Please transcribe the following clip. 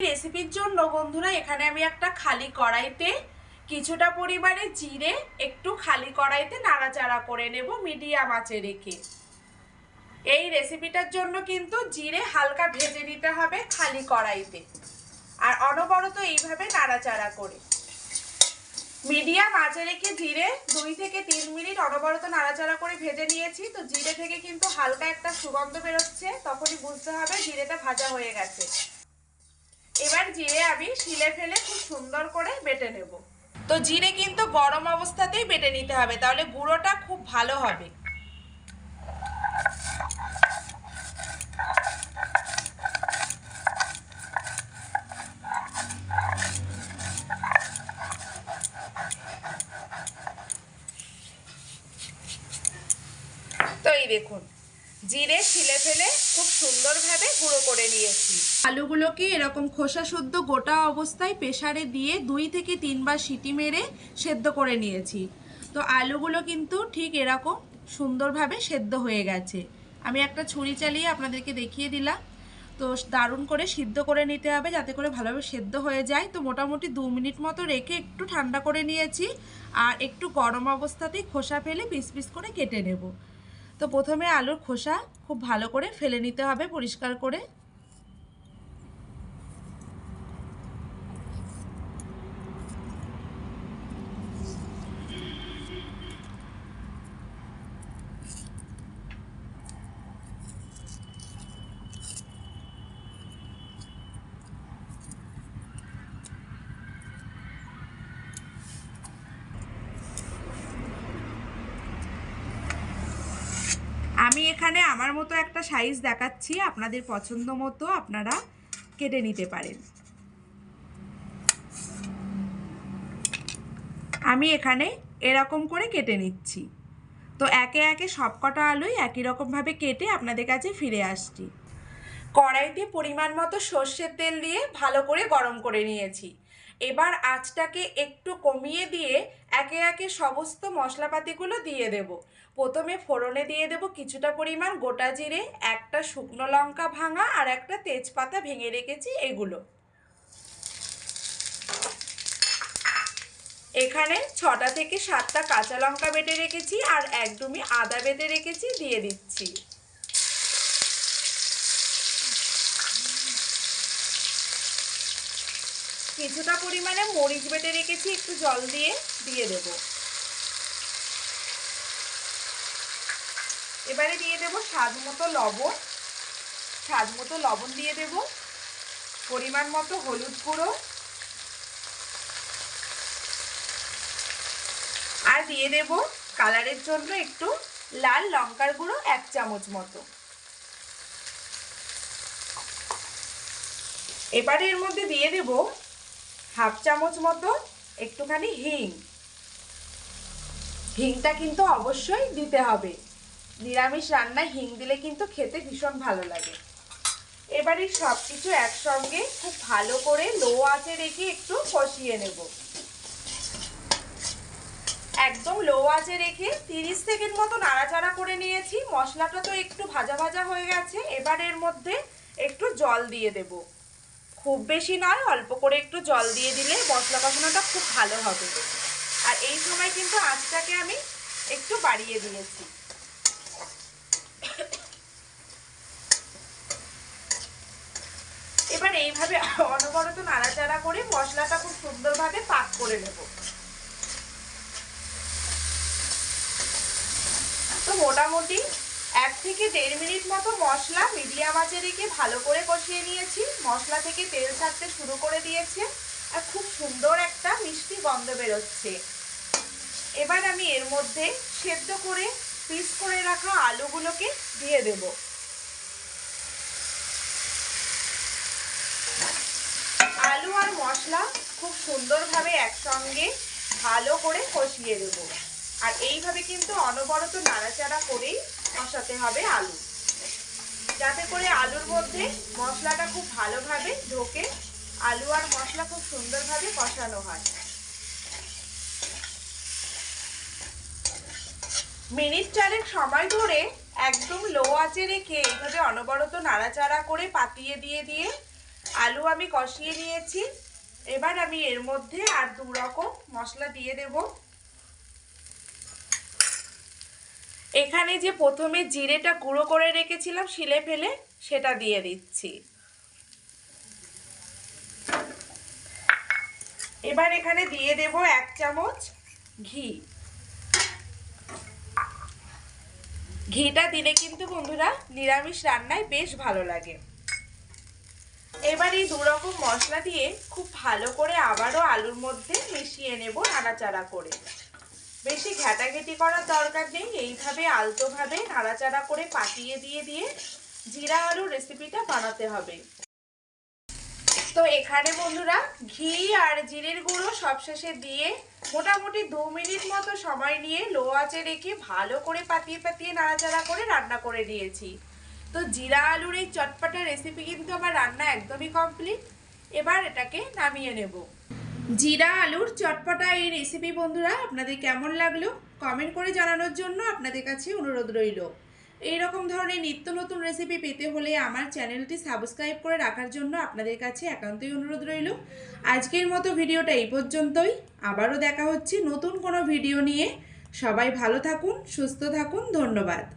রেসিপির জন্য বন্ধুরা, এখানে আমি একটা খালি কড়াইতে কিছুটা পরিমাণে জিরে, একটু খালি কড়াইতে নাড়াচাড়া করে নেব মিডিয়াম আঁচে রেখে। এই রেসিপিটার জন্য কিন্তু জিরে হালকা ভেজে নিতে হবে খালি কড়াইতে। আর অনবরত এইভাবে নাড়াচাড়া করে। মিডিয়াম আঁচে রেখে জিরে দুই থেকে তিন মিনিট অনবরত নাড়াচাড়া করে ভেজে নিয়েছি। তো জিরে থেকে কিন্তু হালকা একটা সুগন্ধ বেরোচ্ছে, তখনই বুঝতে হবে জিরেটা ভাজা হয়ে গেছে। এবার জিরে আমি শিলে ফেলে খুব সুন্দর করে বেটে নেব। তো জিরে কিন্তু গরম অবস্থাতেই বেটে নিতে হবে, তাহলে গুঁড়োটা খুব ভালো হবে। তো এই দেখুন, জিরে ছিলে ফেলে খুব সুন্দরভাবে গুঁড়ো করে নিয়েছি। আলুগুলোকে এরকম খোসা শুদ্ধ গোটা অবস্থায় প্রেসারে দিয়ে দুই থেকে তিনবার সিটি মেরে সেদ্ধ করে নিয়েছি। তো আলুগুলো কিন্তু ঠিক এরকম সুন্দরভাবে সেদ্ধ হয়ে গেছে। আমি একটা ছুরি চালিয়ে আপনাদেরকে দেখিয়ে দিলাম। তো দারুণ করে সিদ্ধ করে নিতে হবে যাতে করে ভালোভাবে সেদ্ধ হয়ে যায়। তো মোটামুটি দু মিনিট মতো রেখে একটু ঠান্ডা করে নিয়েছি আর একটু গরম অবস্থাতেই খোসা ফেলে পিস পিস করে কেটে নেব। তো প্রথমে আলুর খোসা খুব ভালো করে ফেলে নিতে হবে পরিষ্কার করে। আমি এখানে আমার মতো একটা সাইজ দেখাচ্ছি, আপনাদের পছন্দ মতো আপনারা কেটে নিতে পারেন। আমি এখানে এরকম করে কেটে নিচ্ছি। তো একে একে সবকটা আলুই একই রকমভাবে কেটে আপনাদের কাছে ফিরে আসছি। কড়াইতে পরিমাণ মতো সর্ষের তেল দিয়ে ভালো করে গরম করে নিয়েছি। এবার আঁচটাকে একটু কমিয়ে দিয়ে একে একে সমস্ত মশলাপাতিগুলো দিয়ে দেব। প্রথমে ফোড়নে দিয়ে দেব কিছুটা পরিমাণ গোটা জিরে, একটা শুকনো লঙ্কা ভাঙা আর একটা তেজপাতা ভেঙে রেখেছি এগুলো। এখানে ছটা থেকে সাতটা কাঁচা লঙ্কা বেটে রেখেছি আর একদমই আদা বেটে রেখেছি, দিয়ে দিচ্ছি। কিছুটা পরিমাণে মরিচ বেটে রেখেছি, একটু জল দিয়ে দিয়ে দেব। এবারে দিয়ে দেব স্বাদ মতো লবণ। স্বাদ মতো লবণ দিয়ে দেব। পরিমাণ মতো হলুদ গুঁড়ো। আর দিয়ে দেব কালারের জন্য একটু লাল লঙ্কার গুঁড়ো এক চামচ মতো। এবারে এর মধ্যে দিয়ে দেব হাফ চামচ মতো একটুখানি হিং। হিংটা কিন্তু অবশ্যই দিতে হবে। নিরামিষ রান্নায় হিং দিলে কিন্তু খেতে ভীষণ ভালো লাগে। এবারে সব কিছু একসঙ্গে খুব ভালো করে লো আঁচে রেখে একটু কষিয়ে নেব। একদম লো আঁচে রেখে তিরিশ সেকেন্ড মতো নাড়াচাড়া করে নিয়েছি। মশলাটা তো একটু ভাজা ভাজা হয়ে গেছে। এবার এর মধ্যে একটু জল দিয়ে দেবো। খুব বেশি নয়, অল্প করে একটু জল দিয়ে দিলে মশলা কষানোটা খুব ভালো হবে। আর এই সময় কিন্তু আঁচটাকে আমি একটু বাড়িয়ে দিয়েছি। এবার এইভাবে অনবরত নাড়াচাড়া করে মশলাটা খুব সুন্দরভাবে পাক করে নেব। তো মোটামুটি এক থেকে দেড় মিনিট মতো মশলা মিডিয়াম আঁচে রেখে ভালো করে কষিয়ে নিয়েছি। মশলা থেকে তেল ছাড়তে শুরু করে দিয়েছে আর খুব সুন্দর একটা মিষ্টি গন্ধ বেরোচ্ছে। এবার আমি এর মধ্যে সেদ্ধ করে পিস করে রাখা আলুগুলোকে দিয়ে দেব আলু আর মশলা খুব সুন্দরভাবে একসঙ্গে ভালো করে কষিয়ে দেবো। আর এইভাবে কিন্তু অনবরত নাড়াচাড়া করেই কষাতে হবে আলু। যাতে করে আলুর মধ্যে মশলাটা খুব ভালোভাবে ঢোকে, আলু আর মশলা খুব সুন্দরভাবে কষানো হয়। মিনিট চারেক সময় ধরে একদম লো আঁচে রেখে এইভাবে অনবরত নাড়াচাড়া করে পাতিয়ে দিয়ে দিয়ে আলু আমি কষিয়ে নিয়েছি। এবার আমি এর মধ্যে আর দু রকম মশলা দিয়ে দেব। এখানে যে প্রথমে জিরেটা গুঁড়ো করে রেখেছিলাম, শিলে ফেলে সেটা দিয়ে দিচ্ছি। এবার এখানে দিয়ে দেব এক চামচ ঘি। ঘিটা দিলে কিন্তু বন্ধুরা নিরামিষ রান্নায় বেশ ভালো লাগে। এবার এই দুরকম মশলা দিয়ে খুব ভালো করে আবারও আলুর মধ্যে মিশিয়ে নেব নাড়াচাড়া করে। বেশি ঘেটাঘেটি করার দরকার নেই, এইভাবে আলতোভাবে নাড়াচাড়া করে পাতিয়ে দিয়ে দিয়ে জিরা আলুর রেসিপিটা বানাতে হবে। তো এখানে বন্ধুরা, ঘি আর জিরের গুঁড়ো সবশেষে দিয়ে মোটামুটি দু মিনিট মতো সময় নিয়ে লো আঁচে রেখে ভালো করে পাতিয়ে পাতিয়ে নাড়াচাড়া করে রান্না করে নিয়েছি। তো জিরা আলুর এই চটপাটা রেসিপি কিন্তু আমার রান্না একদমই কমপ্লিট এবার এটাকে নামিয়ে নেব। জিরা আলুর চটপটা এই রেসিপি বন্ধুরা, আপনাদের কেমন লাগল? কমেন্ট করে জানানোর জন্য আপনাদের কাছে অনুরোধ রইল। এই রকম ধরনের নিত্য নতুন রেসিপি পেতে হলে আমার চ্যানেলটি সাবস্ক্রাইব করে রাখার জন্য আপনাদের কাছে একান্তই অনুরোধ রইল। আজকের মতো ভিডিওটা এই পর্যন্তই। আবারও দেখা হচ্ছে নতুন কোনো ভিডিও নিয়ে। সবাই ভালো থাকুন, সুস্থ থাকুন, ধন্যবাদ।